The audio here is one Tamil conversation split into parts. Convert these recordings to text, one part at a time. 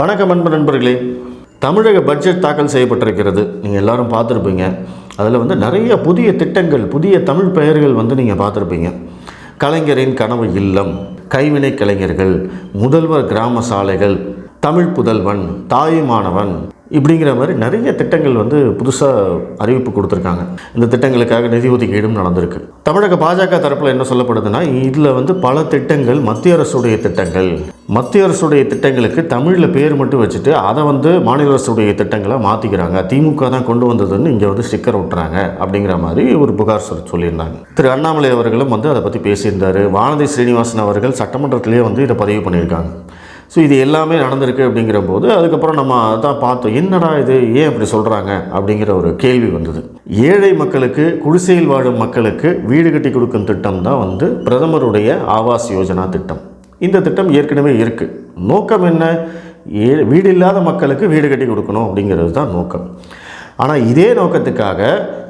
வணக்கம் அன்பு நண்பர்களே. தமிழக பட்ஜெட் தாக்கல் செய்யப்பட்டிருக்கிறது. நீங்கள் எல்லாரும் பார்த்துருப்பீங்க. அதில் வந்து நிறைய புதிய திட்டங்கள் புதிய தமிழ் பெயர்கள் வந்து நீங்கள் பார்த்துருப்பீங்க. கலைஞரின் கனவு இல்லம் கைவினை கலைஞர்கள் முதல்வர் கிராம சாலைகள் தமிழ் புதல்வன் தாயுமானவன் இப்படிங்கிற மாதிரி நிறைய திட்டங்கள் வந்து புதுசாக அறிவிப்பு கொடுத்துருக்காங்க. இந்த திட்டங்களுக்காக நிதி ஒதுக்கீடும் நடந்திருக்கு. தமிழக பாஜக தரப்பில் என்ன சொல்லப்படுதுன்னா இதில் வந்து பல திட்டங்கள் மத்திய அரசுடைய திட்டங்கள். மத்திய அரசுடைய திட்டங்களுக்கு தமிழில் பேர் மட்டும் வச்சுட்டு அதை வந்து மாநில அரசுடைய திட்டங்களை மாற்றிக்கிறாங்க திமுக தான் கொண்டு வந்ததுன்னு இங்கே வந்து ஸ்டிக்கர் ஒட்டுறாங்க அப்படிங்கிற மாதிரி ஒரு புகார் சொல் சொல்லியிருந்தாங்க. திரு அண்ணாமலை அவர்களும் வந்து அதை பற்றி பேசியிருந்தார். வானதி ஸ்ரீனிவாசன் அவர்கள் சட்டமன்றத்திலேயே வந்து இதை பதிவு பண்ணியிருக்காங்க. ஸோ இது எல்லாமே நடந்திருக்கு அப்படிங்கிற போது அதுக்கப்புறம் நம்ம அதான் பார்த்தோம் என்னடா இது ஏன் இப்படி சொல்கிறாங்க அப்படிங்கிற ஒரு கேள்வி வந்தது. ஏழை மக்களுக்கு குடிசையில் வாழும் மக்களுக்கு வீடு கட்டி கொடுக்கும் திட்டம் தான் வந்து பிரதமருடைய ஆவாஸ் யோஜனா திட்டம். இந்த திட்டம் ஏற்கனவே இருக்குது நோக்கம் என்ன? ஏ வீடு இல்லாத மக்களுக்கு வீடு கட்டி கொடுக்கணும் அப்படிங்கிறது தான் நோக்கம். ஆனால் இதே நோக்கத்துக்காக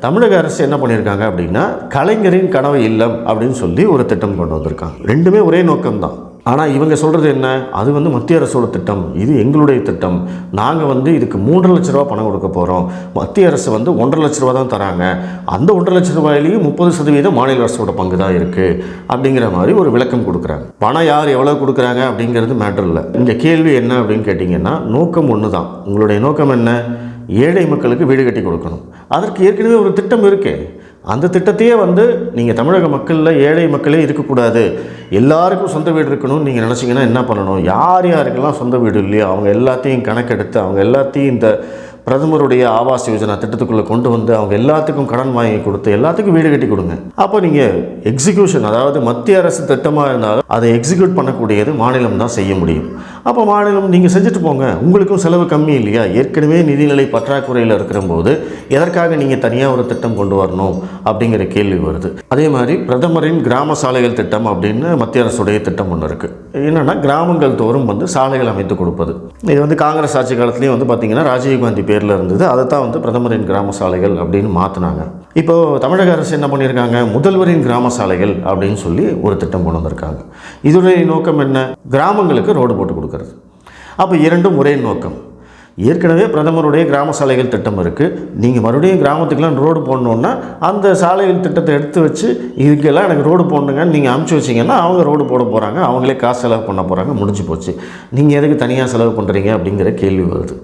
தமிழக அரசு என்ன பண்ணியிருக்காங்க அப்படின்னா கலைஞரின் கனவு இல்லம் அப்படின்னு சொல்லி ஒரு திட்டம் கொண்டு வந்திருக்காங்க. ரெண்டுமே ஒரே நோக்கம்தான். ஆனால் இவங்க சொல்கிறது என்ன? அது வந்து மத்திய அரசோட திட்டம். இது எங்களுடைய திட்டம். நாங்கள் வந்து இதுக்கு மூன்றரை லட்ச ரூபா பணம் கொடுக்க போகிறோம் மத்திய அரசு வந்து ஒன்றரை லட்ச ரூபா தான் தராங்க. அந்த ஒன்றரை லட்ச ரூபாயிலையும் முப்பது சதவீதம் மாநில அரசோட பங்கு தான் இருக்குது அப்படிங்கிற மாதிரி ஒரு விளக்கம் கொடுக்குறாங்க. பணம் யார் எவ்வளோ கொடுக்குறாங்க அப்படிங்கிறது மேட்டர் இல்லை. இந்த கேள்வி என்ன அப்படின்னு கேட்டிங்கன்னா நோக்கம் ஒன்று தான் உங்களுடைய நோக்கம் என்ன? ஏழை மக்களுக்கு வீடு கட்டி கொடுக்கணும். அதற்கு ஏற்கனவே ஒரு திட்டம் இருக்கே. அந்த திட்டத்தையே வந்து நீங்கள் தமிழக மக்களில் ஏழை மக்களே இருக்கக்கூடாது. எல்லாருக்கும் சொந்த வீடு இருக்கணும்னு நீங்கள் நினச்சிங்கன்னா என்ன பண்ணணும்? யார் யாருக்கெல்லாம் சொந்த வீடு இல்லையோ அவங்க எல்லாத்தையும் கணக்கெடுத்து அவங்க எல்லாத்தையும் இந்த பிரதமருடைய ஆவாஸ் யோஜனா திட்டத்துக்குள்ளே கொண்டு வந்து அவங்க எல்லாத்துக்கும் கடன் வாங்கி கொடுத்து எல்லாத்துக்கும் வீடு கட்டி கொடுங்க. அப்போ நீங்கள் எக்ஸிக்யூஷன் அதாவது மத்திய அரசு திட்டமாக இருந்தாலும் அதை எக்ஸிக்யூட் பண்ணக்கூடியது மாநிலம் தான் செய்ய முடியும். அப்போ மாநிலம் நீங்கள் செஞ்சுட்டு போங்க. உங்களுக்கும் செலவு கம்மி இல்லையா? ஏற்கனவே நிதிநிலை பற்றாக்குறையில் இருக்கிற போது எதற்காக நீங்கள் தனியாக ஒரு திட்டம் கொண்டு வரணும் அப்படிங்கிற கேள்வி வருது. அதே மாதிரி பிரதமரின் கிராம சாலைகள் திட்டம் அப்படின்னு மத்திய அரசுடைய திட்டம் ஒன்று இருக்குது என்னென்னா கிராமங்கள் தோறும் வந்து சாலைகள் அமைத்து கொடுப்பது. இது வந்து காங்கிரஸ் ஆட்சி காலத்துலேயும் வந்து பார்த்திங்கன்னா ராஜீவ்காந்தி பேரில் இருந்தது. அதை தான் வந்து பிரதமரின் கிராம சாலைகள் அப்படின்னு மாற்றினாங்க இப்போது தமிழக அரசு என்ன பண்ணியிருக்காங்க? முதல்வரின் கிராம சாலைகள் அப்படின்னு சொல்லி ஒரு திட்டம் கொண்டு வந்திருக்காங்க. இதனுடைய நோக்கம் என்ன? கிராமங்களுக்கு ரோடு போட்டு கொடுக்கறது அப்போ இரண்டும் ஒரே நோக்கம். ஏற்கனவே பிரதமருடைய கிராம சாலைகள் திட்டம் இருக்குது நீங்கள் மறுபடியும் கிராமத்துக்கெலாம் ரோடு போடணுன்னா அந்த சாலைகள் திட்டத்தை எடுத்து வச்சு இதுக்கெல்லாம் எனக்கு ரோடு போடணுங்கன்னு நீங்கள் அமுச்சு வச்சிங்கன்னா அவங்க ரோடு போட போகிறாங்க அவங்களே காசு செலவு பண்ண போகிறாங்க முடிஞ்சு போச்சு. நீங்கள் எதுக்கு தனியாக செலவு பண்ணுறீங்க அப்படிங்கிற கேள்வி வருது.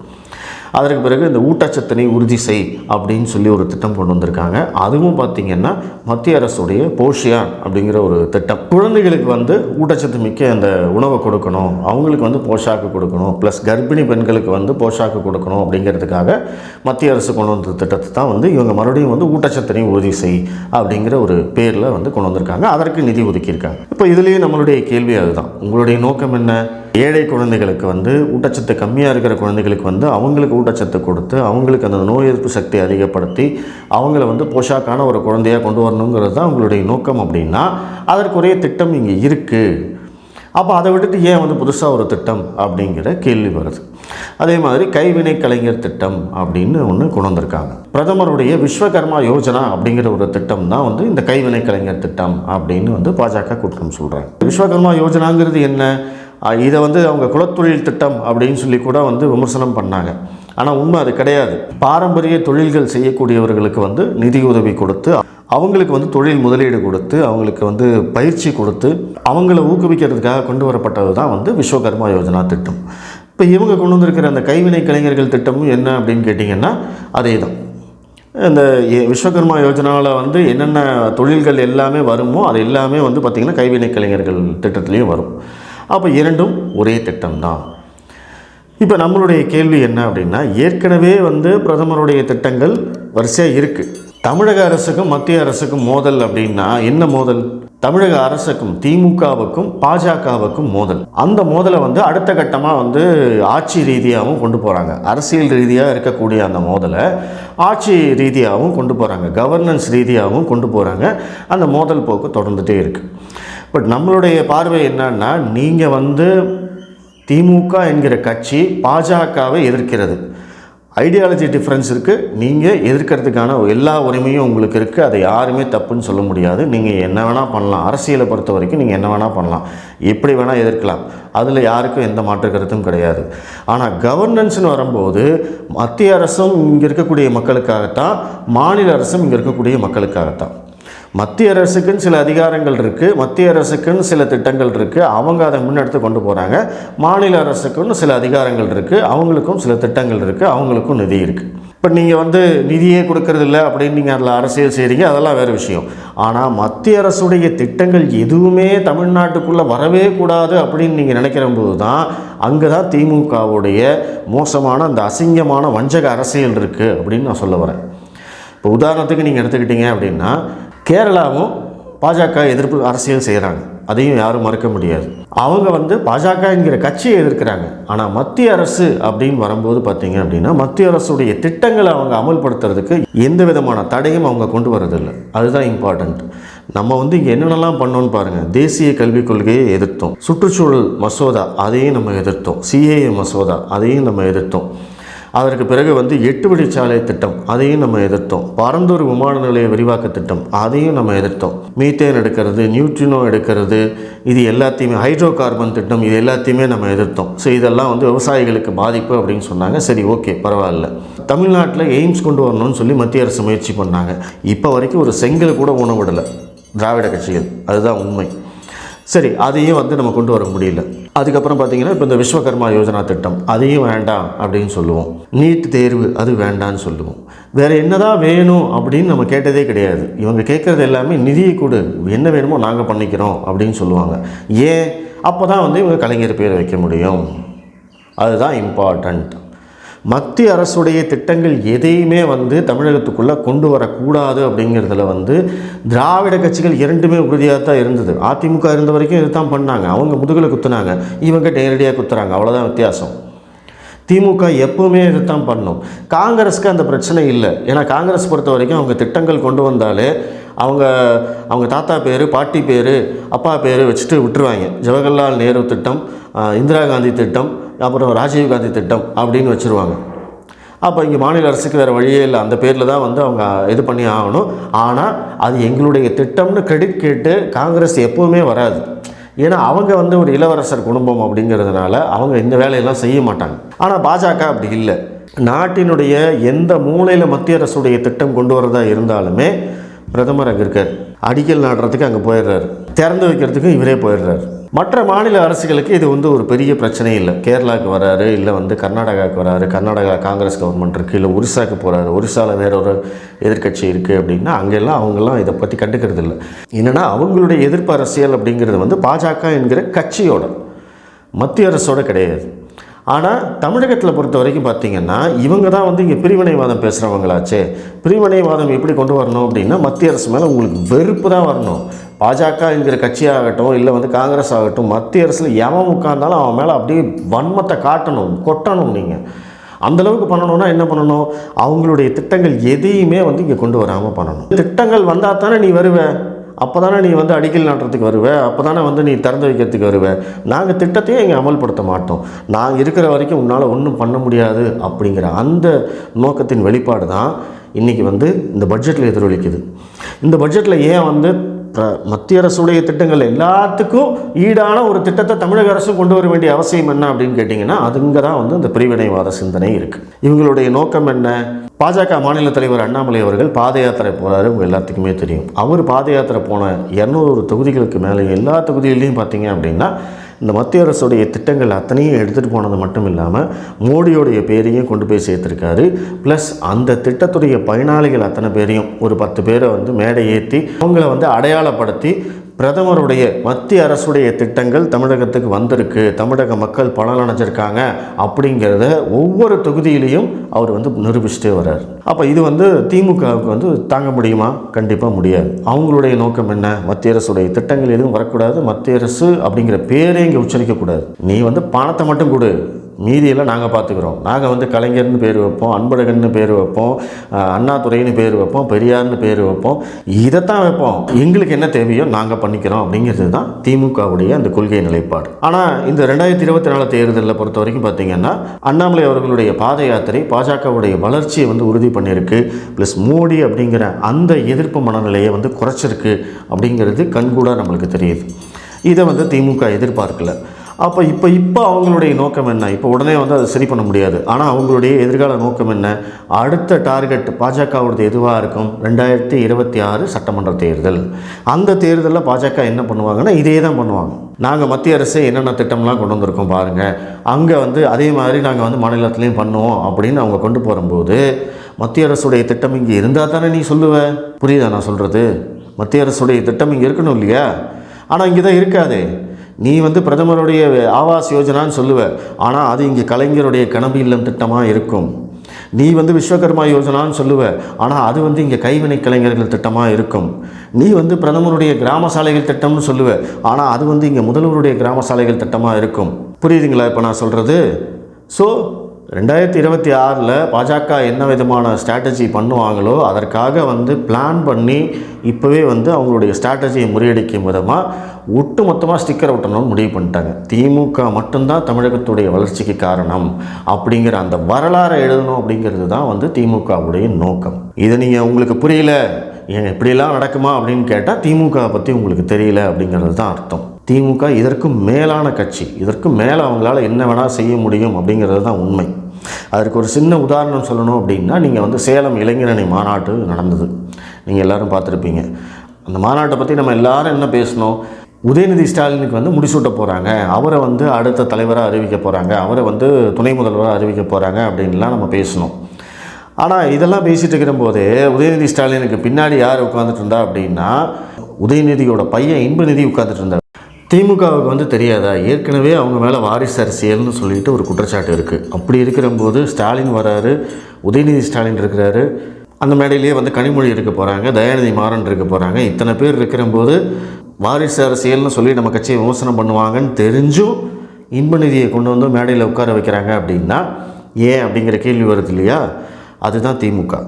அதற்கு பிறகு இந்த ஊட்டச்சத்தினை உறுதி செய் அப்படின்னு சொல்லி ஒரு திட்டம் கொண்டு வந்திருக்காங்க. அதுவும் பார்த்திங்கன்னா மத்திய அரசுடைய போஷியான் அப்படிங்கிற ஒரு திட்டம். குழந்தைகளுக்கு வந்து ஊட்டச்சத்து மிக்க அந்த உணவை கொடுக்கணும். அவங்களுக்கு வந்து போஷாக்கு கொடுக்கணும். ப்ளஸ் கர்ப்பிணி பெண்களுக்கு வந்து போஷாக்கு கொடுக்கணும் அப்படிங்கிறதுக்காக மத்திய அரசு கொண்டு வந்த திட்டத்தை தான் வந்து இவங்க மறுபடியும் வந்து ஊட்டச்சத்தினை உறுதி செய் அப்படிங்கிற ஒரு பேரில் வந்து கொண்டு வந்திருக்காங்க. அதற்கு நிதி ஒதுக்கியிருக்காங்க. இப்போ இதுலேயே நம்மளுடைய கேள்வி அதுதான். உங்களுடைய நோக்கம் என்ன? ஏழை குழந்தைகளுக்கு வந்து ஊட்டச்சத்து கம்மியாக இருக்கிற குழந்தைகளுக்கு வந்து அவங்களுக்கு ஊட்டச்சத்து கொடுத்து அவங்களுக்கு அந்த நோய் எதிர்ப்பு சக்தி அதிகப்படுத்தி அவங்கள வந்து போஷாக்கான ஒரு குழந்தையாக கொண்டு வரணுங்கிறது தான் அவங்களுடைய நோக்கம் அப்படின்னா அதற்குரிய திட்டம் இங்கே இருக்குது அப்போ அதை விட்டுட்டு ஏன் வந்து புதுசாக ஒரு திட்டம் அப்படிங்கிற கேள்வி வருது. அதே மாதிரி கைவினை கலைஞர் திட்டம் அப்படின்னு ஒன்று கொண்டு வந்திருக்காங்க. பிரதமருடைய விஸ்வகர்மா யோஜனா அப்படிங்கிற ஒரு திட்டம் தான் வந்து இந்த கைவினை கலைஞர் திட்டம் அப்படின்னு வந்து பாஜக குற்றம் சொல்கிறாங்க விஸ்வகர்மா யோஜனாங்கிறது என்ன? இதை வந்து அவங்க குலத்தொழில் திட்டம் அப்படின்னு சொல்லி கூட வந்து விமர்சனம் பண்ணாங்க. ஆனால் உண்மை அது கிடையாது. பாரம்பரிய தொழில்கள் செய்யக்கூடியவர்களுக்கு வந்து நிதி உதவி கொடுத்து அவங்களுக்கு வந்து தொழில் முதலீடு கொடுத்து அவங்களுக்கு வந்து பயிற்சி கொடுத்து அவங்கள ஊக்குவிக்கிறதுக்காக கொண்டு வரப்பட்டது தான் வந்து விஸ்வகர்மா யோஜனா திட்டம். இப்போ இவங்க கொண்டு வந்திருக்கிற அந்த கைவினை கலைஞர்கள் திட்டமும் என்ன அப்படின்னு கேட்டிங்கன்னா அதே தான் இந்த விஸ்வகர்மா யோஜனாவில் வந்து என்னென்ன தொழில்கள் எல்லாமே வருமோ அது எல்லாமே வந்து பார்த்திங்கன்னா கைவினை கலைஞர்கள் திட்டத்துலேயும் வரும். அப்போ இரண்டும் ஒரே திட்டம்தான். இப்போ நம்மளுடைய கேள்வி என்ன அப்படின்னா ஏற்கனவே வந்து பிரதமருடைய திட்டங்கள் வரிசையாக இருக்குது தமிழக அரசுக்கும் மத்திய அரசுக்கும் மோதல் அப்படின்னா என்ன மோதல்? தமிழக அரசுக்கும் திமுகவுக்கும் பாஜகவுக்கும் மோதல். அந்த மோதலை வந்து அடுத்த கட்டமாக வந்து ஆட்சி ரீதியாகவும் கொண்டு போகிறாங்க அரசியல் ரீதியாக இருக்கக்கூடிய அந்த மோதலை ஆட்சி ரீதியாகவும் கொண்டு போகிறாங்க கவர்னன்ஸ் ரீதியாகவும் கொண்டு போகிறாங்க அந்த மோதல் போக்கு தொடர்ந்துகிட்டே இருக்குது பட் நம்மளுடைய பார்வை என்னன்னா நீங்கள் வந்து திமுக என்கிற கட்சி பாஜகவை எதிர்க்கிறது. ஐடியாலஜி டிஃப்ரென்ஸ் இருக்குது நீங்கள் எதிர்க்கிறதுக்கான எல்லா உரிமையும் உங்களுக்கு இருக்குது அதை யாருமே தப்புன்னு சொல்ல முடியாது. நீங்கள் என்ன வேணால் பண்ணலாம். அரசியலை பொறுத்த வரைக்கும் நீங்கள் என்ன வேணால் பண்ணலாம். எப்படி வேணால் எதிர்க்கலாம். அதில் யாருக்கும் எந்த மாற்று கருத்தும் கிடையாது. ஆனால் கவர்னன்ஸ்னு வரும்போது மத்திய அரசும் இங்கே இருக்கக்கூடிய மக்களுக்காகத்தான் மாநில அரசும் இங்கே இருக்கக்கூடிய மக்களுக்காகத்தான். மத்திய அரசுக்குன்னு சில அதிகாரங்கள் இருக்குது மத்திய அரசுக்குன்னு சில திட்டங்கள் இருக்குது அவங்க அதை முன்னெடுத்து கொண்டு போகிறாங்க மாநில அரசுக்குன்னு சில அதிகாரங்கள் இருக்குது அவங்களுக்கும் சில திட்டங்கள் இருக்குது அவங்களுக்கும் நிதி இருக்குது இப்போ நீங்கள் வந்து நிதியே கொடுக்கறதில்ல அப்படின்னு நீங்கள் அதில் அரசியல் செய்கிறீங்க அதெல்லாம் வேறு விஷயம். ஆனால் மத்திய அரசுடைய திட்டங்கள் எதுவுமே தமிழ்நாட்டுக்குள்ளே வரவே கூடாது அப்படின்னு நீங்கள் நினைக்கிற போது தான் அங்கே தான் திமுகவுடைய மோசமான அந்த அசிங்கமான வஞ்சக அரசியல் இருக்குது அப்படின்னு நான் சொல்ல வரேன். இப்போ உதாரணத்துக்கு நீங்கள் எடுத்துக்கிட்டீங்க அப்படின்னா கேரளாவும் பாஜக எதிர்ப்பு அரசியல் செய்கிறாங்க அதையும் யாரும் மறுக்க முடியாது. அவங்க வந்து பாஜக என்கிற கட்சியை எதிர்க்கிறாங்க. ஆனால் மத்திய அரசு அப்படின்னு வரும்போது பார்த்தீங்க அப்படின்னா மத்திய அரசுடைய திட்டங்களை அவங்க அமல்படுத்துறதுக்கு எந்த விதமான தடையும் அவங்க கொண்டு வரதில்லை. அதுதான் இம்பார்ட்டண்ட் நம்ம வந்து இங்கே என்னென்னலாம் பண்ணோன்னு பாருங்கள் தேசிய கல்விக் கொள்கையை எதிர்த்தோம். சுற்றுச்சூழல் மசோதா அதையும் நம்ம எதிர்த்தோம். சிஏஏ மசோதா அதையும் நம்ம எதிர்த்தோம். அதற்கு பிறகு வந்து எட்டு வழிச்சாலை திட்டம் அதையும் நம்ம எதிர்த்தோம். பரந்தூர் விமான நிலைய விரிவாக்க திட்டம் அதையும் நம்ம எதிர்த்தோம். மீத்தேன் எடுக்கிறது நியூட்ரினோ எடுக்கிறது இது எல்லாத்தையுமே ஹைட்ரோ கார்பன் திட்டம் இது எல்லாத்தையுமே நம்ம எதிர்த்தோம். ஸோ இதெல்லாம் வந்து விவசாயிகளுக்கு பாதிப்பு அப்படின்னு சொன்னாங்க. சரி ஓகே பரவாயில்ல. தமிழ்நாட்டில் எய்ம்ஸ் கொண்டு வரணும்னு சொல்லி மத்திய அரசு முயற்சி பண்ணாங்க. இப்போ வரைக்கும் ஒரு செங்கல் கூட உணவிடலை திராவிட கட்சிகள். அதுதான் உண்மை. சரி அதையும் வந்து நம்ம கொண்டு வர முடியல. அதுக்கப்புறம் பார்த்தீங்கன்னா இப்போ இந்த விஸ்வகர்மா யோஜனா திட்டம் அதையும் வேண்டாம் அப்படின்னு சொல்லுவோம். நீட் தேர்வு அது வேண்டான்னு சொல்லுவோம். வேறு என்னதான் வேணும் அப்படின்னு நம்ம கேட்டதே கிடையாது. இவங்க கேட்குறது எல்லாமே நிதியை கொடு. என்ன வேணுமோ நாங்கள் பண்ணிக்கிறோம் அப்படின்னு சொல்லுவாங்க. ஏன்? அப்போ தான் வந்து இவங்க கலைஞர் பேர் வைக்க முடியும். அதுதான் இம்பார்ட்டண்ட் மத்திய அரசுடைய திட்டங்கள் எதையுமே வந்து தமிழகத்துக்குள்ளே கொண்டு வரக்கூடாது அப்படிங்கிறதுல வந்து திராவிட கட்சிகள் இரண்டுமே உறுதியாக தான் இருந்தது. அதிமுக இருந்த வரைக்கும் இதுதான் பண்ணாங்க. அவங்க முதுகில் குத்துனாங்க. இவங்க நேரடியாக குத்துறாங்க. அவ்வளோதான் வித்தியாசம். திமுக எப்பவுமே இதுதான் பண்ணும். காங்கிரஸ்க்கு அந்த பிரச்சனை இல்லை. ஏன்னா காங்கிரஸ் பொறுத்த வரைக்கும் அவங்க திட்டங்கள் கொண்டு வந்தாலே அவங்க அவங்க தாத்தா பேர் பாட்டி பேர் அப்பா பேர் வச்சுட்டு விட்டுருவாங்க. ஜவஹர்லால் நேரு திட்டம் இந்திரா காந்தி திட்டம் அப்புறம் ராஜீவ் காந்தி திட்டம் அப்படின்னு வச்சுருவாங்க. அப்போ இங்கே மாநில அரசுக்கு வேறு வழியே இல்லை. அந்த பேரில் தான் வந்து அவங்க இது பண்ணி ஆகணும். ஆனால் அது எங்களுடைய திட்டம்னு கிரெடிட் கேட்டு காங்கிரஸ் எப்போவுமே வராது. ஏன்னா அவங்க வந்து ஒரு இளவரசர் குடும்பம் அப்படிங்கிறதுனால அவங்க இந்த வேலையெல்லாம் செய்ய மாட்டாங்க. ஆனால் பாஜக அப்படி இல்லை. நாட்டினுடைய எந்த மூலையில் மத்திய அரசுடைய திட்டம் கொண்டு வரதா இருந்தாலுமே பிரதமர் அங்கே இருக்கார். அடிக்கல் நாடுறதுக்கு அங்கே போயிடுறாரு. திறந்து வைக்கிறதுக்கு இவரே போயிடுறாரு. மற்ற மாநில அரசுகளுக்கு இது வந்து ஒரு பெரிய பிரச்சனை இல்லை. கேரளாவுக்கு வராரு இல்லை வந்து கர்நாடகாவுக்கு வராரு கர்நாடகா காங்கிரஸ் கவர்மெண்ட் இருக்குது இல்லை ஒரிசாவுக்கு போகிறாரு ஒரிசாவில் வேற ஒரு எதிர்க்கட்சி இருக்குது அப்படின்னா அங்கெல்லாம் அவங்கெல்லாம் இதை பற்றி கண்டுக்கிறது இல்லை. என்னென்னா அவங்களுடைய எதிர்ப்பு அரசியல் அப்படிங்கிறது வந்து பாஜக என்கிற கட்சியோட மத்திய அரசோட கிடையாது. ஆனால் தமிழகத்தில் பொறுத்த வரைக்கும் பார்த்தீங்கன்னா இவங்க தான் வந்து இங்கே பிரிவினைவாதம் பேசுகிறவங்களாச்சே பிரிவினைவாதம் எப்படி கொண்டு வரணும் அப்படின்னா மத்திய அரசு மேலே உங்களுக்கு வெறுப்பு தான் வரணும். பாஜக என்கிற கட்சியாகட்டும் இல்லை வந்து காங்கிரஸ் ஆகட்டும் மத்திய அரசில் எவன் உட்கார்ந்தாலும் அவன் மேலே அப்படியே வன்மத்தை காட்டணும் கொட்டணும் நீங்கள் அந்தளவுக்கு பண்ணணும்னா என்ன பண்ணணும்? அவங்களுடைய திட்டங்கள் எதையுமே வந்து இங்கே கொண்டு வராமல் பண்ணணும். திட்டங்கள் வந்தால் தானே நீ வருவ. அப்போ தானே நீ வந்து அடிக்கல் நாட்டுறதுக்கு வருவே? அப்போ தானே வந்து நீ திறந்து வைக்கிறதுக்கு வருவ? நாங்கள் திட்டத்தையே இங்கே அமல்படுத்த மாட்டோம். நாங்கள் இருக்கிற வரைக்கும் உன்னால் ஒன்றும் பண்ண முடியாது அப்படிங்கிற அந்த நோக்கத்தின் வெளிப்பாடு தான் இன்றைக்கி வந்து இந்த பட்ஜெட்டில் எதிரொலிக்குது. இந்த பட்ஜெட்டில் ஏன் வந்து மத்திய அரசுடைய திட்டங்கள் எல்லாத்துக்கும் ஈடான ஒரு திட்டத்தை தமிழக அரசும் கொண்டு வர வேண்டிய அவசியம் என்ன அப்படின்னு கேட்டிங்கன்னா அதுங்க தான் வந்து இந்த பிரிவினைவாத சிந்தனை இருக்குது இவங்களுடைய நோக்கம் என்ன? பாஜக மாநில தலைவர் அண்ணாமலை அவர்கள் பாத யாத்திரை போகிறாரு உங்கள் எல்லாத்துக்குமே தெரியும். அவர் பாத யாத்திரை போன இரநூறு தொகுதிகளுக்கு மேலே எல்லா தொகுதிகளிலையும் பார்த்தீங்க அப்படின்னா இந்த மத்திய அரசுடைய திட்டங்கள் அத்தனையும் எடுத்துகிட்டு போனது மட்டும் இல்லாமல் மோடியோடைய பேரையும் கொண்டு போய் சேர்த்துருக்காரு. ப்ளஸ் அந்த திட்டத்துடைய பயனாளிகள் அத்தனை பேரையும் ஒரு பத்து பேரை வந்து மேடை ஏற்றி அவங்கள வந்து அடையாளப்படுத்தி பிரதமருடைய மத்திய அரசுடைய திட்டங்கள் தமிழகத்துக்கு வந்திருக்கு. தமிழக மக்கள் பலனடைஞ்சிருக்காங்க அப்படிங்கிறத ஒவ்வொரு தொகுதியிலையும் அவர் வந்து நிரூபிச்சுட்டே வர்றார். அப்போ இது வந்து திமுகவுக்கு வந்து தாங்க முடியுமா? கண்டிப்பாக முடியாது. அவங்களுடைய நோக்கம் என்ன? மத்திய அரசுடைய திட்டங்கள் எதுவும் வரக்கூடாது. மத்திய அரசு அப்படிங்கிற பேரே இங்கே உச்சரிக்கக்கூடாது. நீ வந்து பணத்தை மட்டும் கொடு. மீதியெல்லாம் நாங்கள் பார்த்துக்குறோம். நாங்கள் வந்து கலைஞர்னு பேர் வைப்போம் அன்பழகன்னு பேர் வைப்போம் அண்ணாதுறைன்னு அண்ணாதுரைன்னு பேர் வைப்போம் பெரியார்னு பேர் வைப்போம். இதைத்தான் வைப்போம். எங்களுக்கு என்ன தேவையோ நாங்கள் பண்ணிக்கிறோம் அப்படிங்கிறது தான் திமுகவுடைய அந்த கொள்கை நிலைப்பாடு. ஆனால் இந்த ரெண்டாயிரத்தி இருபத்தி நாலு தேர்தலில் பொறுத்த வரைக்கும் பார்த்தீங்கன்னா அண்ணாமலை அவர்களுடைய பாத யாத்திரை பாஜகவுடைய வளர்ச்சியை வந்து உறுதி பண்ணியிருக்கு. ப்ளஸ் மோடி அப்படிங்கிற அந்த எதிர்ப்பு மனநிலையை வந்து குறைச்சிருக்கு அப்படிங்கிறது கண்கூடாக நம்மளுக்கு தெரியுது. இதை வந்து திமுக எதிர்பார்க்கல. அப்போ இப்போ இப்போ அவங்களுடைய நோக்கம் என்ன? இப்போ உடனே வந்து அதை சரி பண்ண முடியாது. ஆனால் அவங்களுடைய எதிர்கால நோக்கம் என்ன? அடுத்த டார்கெட் பாஜகவோடது எதுவாக இருக்கும்? ரெண்டாயிரத்தி இருபத்தி ஆறு சட்டமன்ற தேர்தல். அந்த தேர்தலில் பாஜக என்ன பண்ணுவாங்கன்னா இதே தான் பண்ணுவாங்க. நாங்கள் மத்திய அரசு என்னென்ன திட்டம்லாம் கொண்டு வந்திருக்கோம் பாருங்கள் அங்கே வந்து அதே மாதிரி நாங்கள் வந்து மாநிலத்துலேயும் பண்ணுவோம் அப்படின்னு அவங்க கொண்டு போகும்போது மத்திய அரசுடைய திட்டம் இங்கே இருந்தால் தானே நீ சொல்லுவ? புரியுதா நான் சொல்கிறது மத்திய அரசுடைய திட்டம் இங்கே இருக்கணும் இல்லையா? ஆனால் இங்கே தான் இருக்காதே. நீ வந்து பிரதமருடைய ஆவாஸ் யோஜனான்னு சொல்லுவ. ஆனால் அது இங்கே கலைஞருடைய கனவு இல்லம் திட்டமாக இருக்கும். நீ வந்து விஸ்வகர்மா யோஜனான்னு சொல்லுவ. ஆனால் அது வந்து இங்கே கைவினை கலைஞர்கள் திட்டமாக இருக்கும். நீ வந்து பிரதமருடைய கிராம சாலைகள் திட்டம்னு சொல்லுவ. ஆனால் அது வந்து இங்கே முதல்வருடைய கிராம சாலைகள் திட்டமாக இருக்கும். புரியுதுங்களா இப்போ நான் சொல்கிறது ஸோ ரெண்டாயிரத்தி இருபத்தி ஆறில் பாஜக என்ன விதமான ஸ்ட்ராட்டஜி பண்ணுவாங்களோ அதற்காக வந்து பிளான் பண்ணி இப்போவே வந்து அவங்களுடைய ஸ்ட்ராட்டஜியை முறியடிக்கும் விதமாக ஒட்டு மொத்தமாக ஸ்டிக்கர் ஒட்டணும்னு முடிவு பண்ணிட்டாங்க. திமுக மட்டும்தான் தமிழகத்துடைய வளர்ச்சிக்கு காரணம் அப்படிங்கிற அந்த வரலாறை எழுதணும் அப்படிங்கிறது தான் வந்து திமுகவுடைய நோக்கம். இதை நீங்கள் உங்களுக்கு புரியல? ஏன் இப்படிலாம் நடக்குமா அப்படின்னு கேட்டால் திமுக பற்றி உங்களுக்கு தெரியல அப்படிங்கிறது தான் அர்த்தம். திமுக இதற்கும் மேலான கட்சி. இதற்கும் மேலே அவங்களால என்ன வேணால் செய்ய முடியும் அப்படிங்கிறது தான் உண்மை. அதற்கு ஒரு சின்ன உதாரணம் சொல்லணும் அப்படின்னா நீங்கள் வந்து சேலம் இளைஞரணி மாநாட்டு நடந்தது. நீங்கள் எல்லோரும் பார்த்துருப்பீங்க. அந்த மாநாட்டை பற்றி நம்ம எல்லாரும் என்ன பேசணும்? உதயநிதி ஸ்டாலினுக்கு வந்து முடிசூட்ட போகிறாங்க அவரை வந்து அடுத்த தலைவராக அறிவிக்க போகிறாங்க அவரை வந்து துணை முதல்வராக அறிவிக்க போகிறாங்க அப்படின்லாம் நம்ம பேசணும். ஆனால் இதெல்லாம் பேசிகிட்டு இருக்கிறபோது உதயநிதி ஸ்டாலினுக்கு பின்னாடி யார் உட்காந்துட்டு இருந்தா அப்படின்னா உதயநிதியோட பையன் இன்பநிதி உட்காந்துட்டு இருந்தார். திமுகவுக்கு வந்து தெரியாதா? ஏற்கனவே அவங்க மேலே வாரிசு அரசியல்னு சொல்லிட்டு ஒரு குற்றச்சாட்டு இருக்குது அப்படி இருக்கிறம்போது ஸ்டாலின் வராரு உதயநிதி ஸ்டாலின் இருக்கிறாரு. அந்த மேடையிலேயே வந்து கனிமொழி இருக்க போகிறாங்க தயாநிதி மாறன் இருக்க போகிறாங்க இத்தனை பேர் இருக்கிறம்போது வாரிசு அரசியல்னு சொல்லி நம்ம கட்சியை விமர்சனம் பண்ணுவாங்கன்னு தெரிஞ்சும் இன்பநிதியை கொண்டு வந்து மேடையில் உட்கார வைக்கிறாங்க அப்படின்னா ஏன் அப்படிங்கிற கேள்வி வருது இல்லையா? அதுதான் திமுக.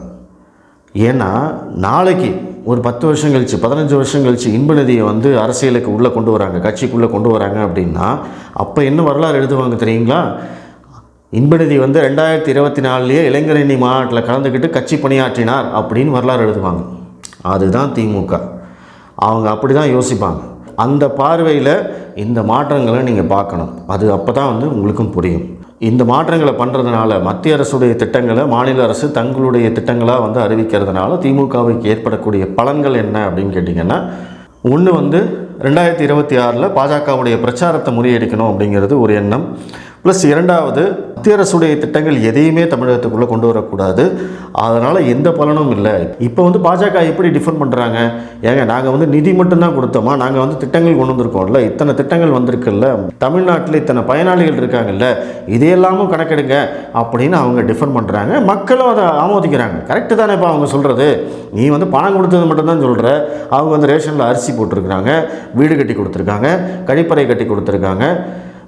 ஏன்னா நாளைக்கு ஒரு பத்து வருஷம் கழிச்சு பதினஞ்சு வருஷம் கழிச்சு இன்பநிதியை வந்து அரசியலுக்கு உள்ளே கொண்டு வராங்க கட்சிக்குள்ளே கொண்டு வராங்க அப்படின்னா அப்போ என்ன வரலாறு எழுதுவாங்க தெரியுங்களா? இன்பநிதி வந்து ரெண்டாயிரத்தி இருபத்தி நாலுலேயே இளைஞரணி மாநாட்டில் கலந்துக்கிட்டு கட்சி பணியாற்றினார் அப்படின்னு வரலாறு எழுதுவாங்க. அதுதான் திமுக. அவங்க அப்படி தான் யோசிப்பாங்க. அந்த பார்வையில் இந்த மாற்றங்களை நீங்கள் பார்க்கணும். அது அப்போ தான் வந்து உங்களுக்கும் புரியும். இந்த மாற்றங்களை பண்ணுறதுனால மத்திய அரசுடைய திட்டங்களை மாநில அரசு தங்களுடைய திட்டங்களாக வந்து அறிவிக்கிறதுனால திமுகவுக்கு ஏற்படக்கூடிய பலன்கள் என்ன அப்படின்னு கேட்டிங்கன்னா ஒன்று வந்து ரெண்டாயிரத்தி இருபத்தி ஆறில் பாஜகவுடைய பிரச்சாரத்தை முறியடிக்கணும் அப்படிங்கிறது ஒரு எண்ணம். ப்ளஸ் இரண்டாவது மத்திய அரசுடைய திட்டங்கள் எதையுமே தமிழகத்துக்குள்ளே கொண்டு வரக்கூடாது. அதனால் எந்த பலனும் இல்லை. இப்போ வந்து பாஜக எப்படி டிஃபெண்ட் பண்ணுறாங்க ஏங்க நாங்கள் வந்து நிதி மட்டும்தான் கொடுத்தோமா? நாங்கள் வந்து திட்டங்கள் கொண்டு வந்திருக்கோம்ல. இத்தனை திட்டங்கள் வந்திருக்குல்ல. தமிழ்நாட்டில் இத்தனை பயனாளிகள் இருக்காங்கல்ல. இதையெல்லாமும் கணக்கெடுங்க அப்படின்னு அவங்க டிஃபெண்ட் பண்ணுறாங்க மக்களும் அதை ஆமோதிக்கிறாங்க. கரெக்டு தானேப்பா அவங்க சொல்கிறது நீ வந்து பணம் கொடுத்தது மட்டும்தான் சொல்கிற அவங்க வந்து ரேஷனில் அரிசி போட்டிருக்கிறாங்க. வீடு கட்டி கொடுத்துருக்காங்க. கழிப்பறை கட்டி கொடுத்துருக்காங்க.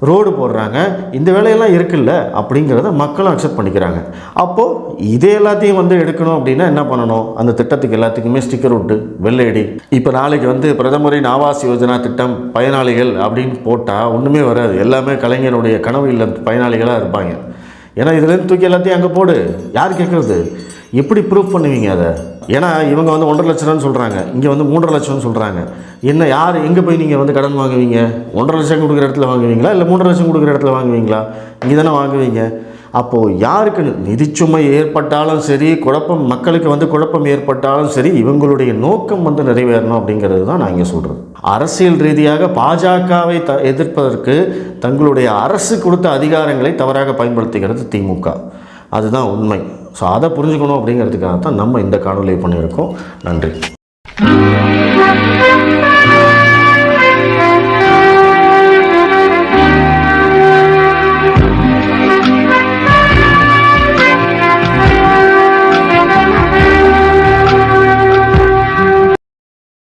ரோடு போடுறாங்க. இந்த வேலையெல்லாம் இருக்குல்ல? அப்படிங்கிறத மக்களும் அக்செப்ட் பண்ணிக்கிறாங்க. அப்போது இதே எல்லாத்தையும் வந்து எடுக்கணும் அப்படின்னா என்ன பண்ணணும்? அந்த திட்டத்துக்கு எல்லாத்துக்குமே ஸ்டிக்கர் விட்டு வெள்ளையடி. இப்போ நாளைக்கு வந்து பிரதமரின் ஆவாஸ் யோஜனா திட்டம் பயனாளிகள் அப்படின்னு போட்டால் ஒன்றுமே வராது. எல்லாமே கலைஞருடைய கனவு இல்லை பயனாளிகளாக இருப்பாங்க. ஏன்னா இதுலேருந்து தூக்கி எல்லாத்தையும் அங்கே போடு. யார் கேட்குறது எப்படி ப்ரூஃப் பண்ணுவீங்க அதை? ஏன்னா இவங்க வந்து ஒன்றரை லட்சம்னு சொல்கிறாங்க இங்கே வந்து மூன்றரை லட்சம்னு சொல்கிறாங்க என்ன யார் எங்கே போய் நீங்கள் வந்து கடன் வாங்குவீங்க? ஒன்றரை லட்சம் கொடுக்குற இடத்துல வாங்குவீங்களா? இல்லை மூன்றரை லட்சம் கொடுக்குற இடத்துல வாங்குவீங்களா? இங்கே தானே வாங்குவீங்க. அப்போது யாருக்கு நிதிச்சுமை ஏற்பட்டாலும் சரி குழப்பம் மக்களுக்கு வந்து குழப்பம் ஏற்பட்டாலும் சரி இவங்களுடைய நோக்கம் வந்து நிறைவேறணும் அப்படிங்கிறது தான் நான் இங்கே சொல்கிறேன் அரசியல் ரீதியாக பாஜகவை த எதிர்ப்பதற்கு தங்களுடைய அரசு கொடுத்த அதிகாரங்களை தவறாக பயன்படுத்துகிறது திமுக அதுதான் உண்மை. ஸோ அதை புரிஞ்சுக்கணும் அப்படிங்கிறதுக்காக தான் நம்ம இந்த காணொலியை பண்ணியிருக்கோம். நன்றி.